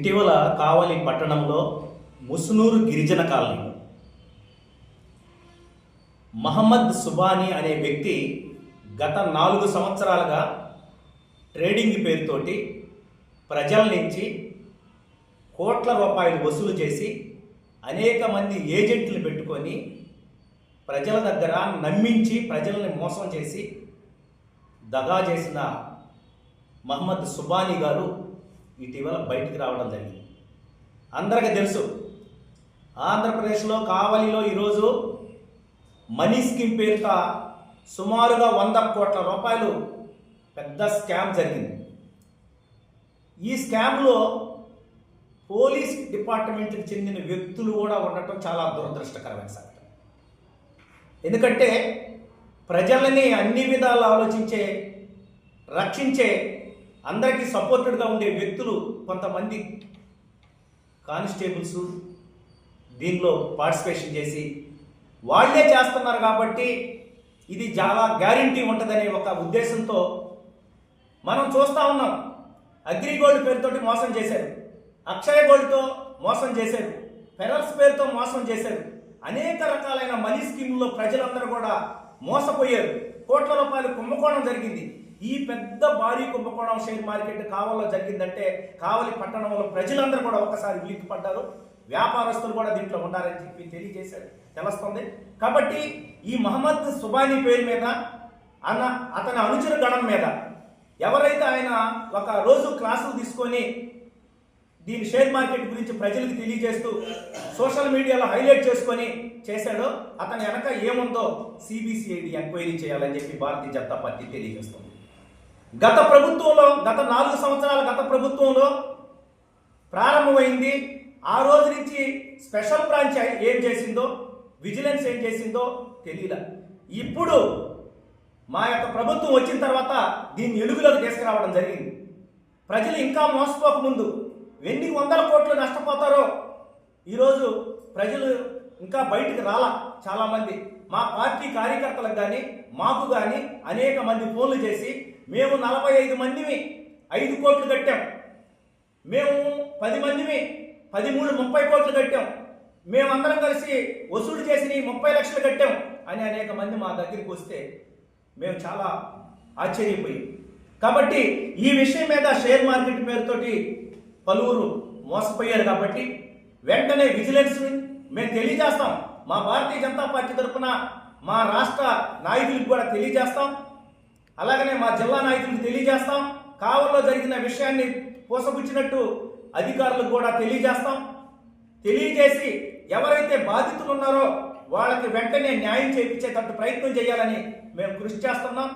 ఇటీవల కావలి పట్టణంలో ముసునూరు గిరిజన కాలనీ. మహమ్మద్ సుబానీ అనే వ్యక్తి గత నాలుగు సంవత్సరాలుగా ట్రేడింగ్ పేరుతోటి ప్రజల నుంచి కోట్ల రూపాయలు వసూలు చేసి అనేక మంది ఏజెంట్లు పెట్టుకొని ప్రజల దగ్గర నమ్మించి ప్రజల్ని మోసం చేసి దగా చేసిన మహమ్మద్ సుబానీ గారు ఇటీవల బయటికి రావడం జరిగింది. అందరికీ తెలుసు ఆంధ్రప్రదేశ్లో కావలిలో ఈరోజు మనీ స్కీమ్ పేరుతో సుమారుగా వంద కోట్ల రూపాయలు పెద్ద స్కామ్ జరిగింది. ఈ స్కామ్లో పోలీస్ డిపార్ట్మెంట్కి చెందిన వ్యక్తులు కూడా ఉండటం చాలా దురదృష్టకరమైన సంగతి ఎందుకంటే ప్రజలని అన్ని విధాలు ఆలోచించే రక్షించే అందరికీ సపోర్టెడ్గా ఉండే వ్యక్తులు కొంతమంది కానిస్టేబుల్స్ దీనిలో పార్టిసిపేషన్ చేసి వాళ్ళే చేస్తున్నారు కాబట్టి ఇది చాలా గ్యారంటీ ఉంటుందనే ఒక ఉద్దేశంతో మనం చూస్తూ ఉన్నాం. అగ్రిగోల్డ్ పేరుతోటి మోసం చేశారు. అక్షయ గోల్డ్తో మోసం చేశారు. ఫెరల్స్ పేరుతో మోసం చేశారు. అనేక రకాలైన మనీ స్కీముల్లో ప్రజలందరూ కూడా మోసపోయారు. కోట్ల రూపాయలు కుంభకోణం జరిగింది. ఈ పెద్ద భారీ కుంభకోణం షేర్ మార్కెట్ కావల్లో జరిగిందంటే కావలి పట్టణంలో ప్రజలందరూ కూడా ఒక్కసారి ఉలిక్కి పడ్డారు. వ్యాపారస్తులు కూడా దీంట్లో ఉండాలని చెప్పి తెలియజేశారు. తెలుస్తుంది. కాబట్టి ఈ మహమ్మద్ సుబానీ పేరు మీద అన్న అతని అనుచరు గణం మీద ఎవరైతే ఆయన ఒక రోజు క్లాసులు తీసుకొని దీని షేర్ మార్కెట్ గురించి ప్రజలకు తెలియజేస్తూ సోషల్ మీడియాలో హైలైట్ చేసుకొని చేశాడో అతని వెనక ఏముందో సిబిసిఐడి ఎంక్వైరీ చేయాలని చెప్పి భారతీయ జనతా పార్టీ తెలియజేస్తుంది. గత ప్రభుత్వంలో గత నాలుగు సంవత్సరాల గత ప్రభుత్వంలో ప్రారంభమైంది. ఆ రోజు నుంచి స్పెషల్ బ్రాంచ్ ఏం చేసిందో విజిలెన్స్ ఏం చేసిందో తెలియదు ఇప్పుడు మా యొక్క ప్రభుత్వం వచ్చిన తర్వాత దీన్ని ఎలుగులోకి తీసుకురావడం జరిగింది. ప్రజలు ఇంకా మోసపోకముందు ఎన్ని వందల కోట్లు నష్టపోతారో. ఈరోజు ప్రజలు ఇంకా బయటికి రాలా చాలామంది. మా పార్టీ కార్యకర్తలకు కానీ మాకు కానీ అనేక మంది ఫోన్లు చేసి మేము నలభై ఐదు మందిమి ఐదు కోట్లు కట్టాం. మేము పది మందిమి పదిమూడు ముప్పై కోట్లు కట్టాం. మేమందరం కలిసి వసూలు చేసి ముప్పై లక్షలు కట్టాం అని అనేక మంది మా దగ్గరికి వస్తే మేము చాలా ఆశ్చర్యపోయాం. కాబట్టి ఈ విషయం మీద షేర్ మార్కెట్ పేరుతోటి పలువురు మోసపోయారు కాబట్టి వెంటనే విజిలెన్స్ మేము తెలియజేస్తాం. మా భారతీయ జనతా పార్టీ తరఫున మా రాష్ట్ర నాయకులకు కూడా తెలియజేస్తాం. అలాగనే మా జిల్లా నాయకులకు తెలియజేస్తాం. కావల్లో జరిగిన విషయాన్ని పోసపుచ్చినట్టు అధికారులకు కూడా తెలియజేస్తాం. తెలియజేసి ఎవరైతే బాధితులు ఉన్నారో వాళ్ళకి వెంటనే న్యాయం చేయించేటట్టు ప్రయత్నం చేయాలని మేము కృషి చేస్తున్నాం.